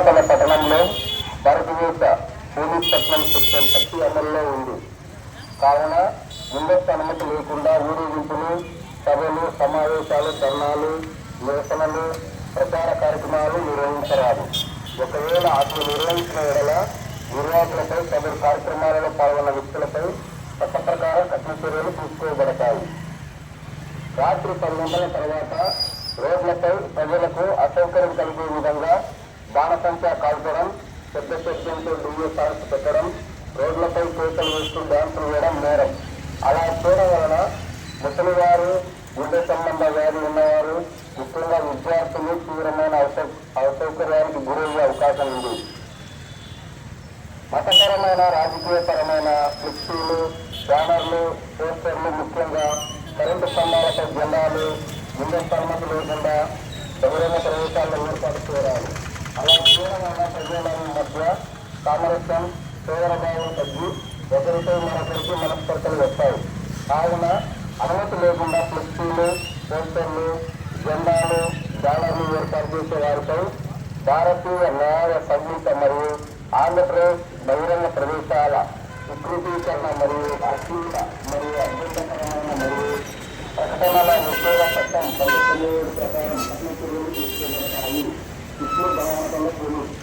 నిషేధ పోలీస్ పట్టణం section thirty అమల్లో ఉంది. కావున ముందస్తు అనుమతి లేకుండా ఊరేగింపులు సభలు సమావేశాలు ధర్నాలు నిరసనలు ప్రచార కార్యక్రమాలు నిర్వహించరాదు. ఒకవేళ అట్లు నిర్వహించిన ఎడల నిర్వాహకులపై సదరు కార్యక్రమాలలో పాల్గొన్న వ్యక్తులపై చట్ట ప్రకారం కఠిన చర్యలు తీసుకోబడతాయి. రాత్రి పది గంటల తర్వాత రోడ్లపై ప్రజల బాణసంఖ్య కాల్చడం పెద్ద శబ్దంతో డిజే సాంగ్స్ పెట్టడం రోడ్లపై కేసులు వేస్తూ డ్యాన్సులు వేయడం నేరం. అలా చేయడం వలన ముసలివారు గుండె సంబంధ వ్యాధి ఉన్నవారు ముఖ్యంగా విద్యార్థులు తీవ్రమైన అసౌ అసౌకర్యానికి గురయ్యే అవకాశం ఉంది. మతపరమైన రాజకీయపరమైన ఫ్లెక్సీలు బ్యానర్లు పోస్టర్లు ముఖ్యంగా కరెంటు స్తంభాలపై జెండాలు గుండె అనుమతి లేకుండా బహిరంగ ప్రదేశాల్లో ఏర్పాటు చేయాలి అలా చేయడం వల్ల ప్రజల మధ్య సామరస్యం తీవ్రభావం తగ్గి ఒకరిపై మరొకరికి మనస్పర్ధలు వస్తాయి. కావున అనుమతి లేకుండా ఫ్లెక్సీలు పోస్టర్లు జెండాలు బ్యానర్లు ఏర్పాటు చేసే వారిపై భారతీయ న్యాయ సంగీత మరియు ఆంధ్రప్రదేశ్ బహిరంగ ప్రదేశాల వికృతీకరణ మరియు అత్యంత మరియు అభ్యంతరకరమైన మరియు ప్రకటనల నిషేధ చట్టం పంతొమ్మిది ప్రకారం కఠిన తీసుకోబడతాయి ఇప్పుడు బలవంతంలో పోలీసు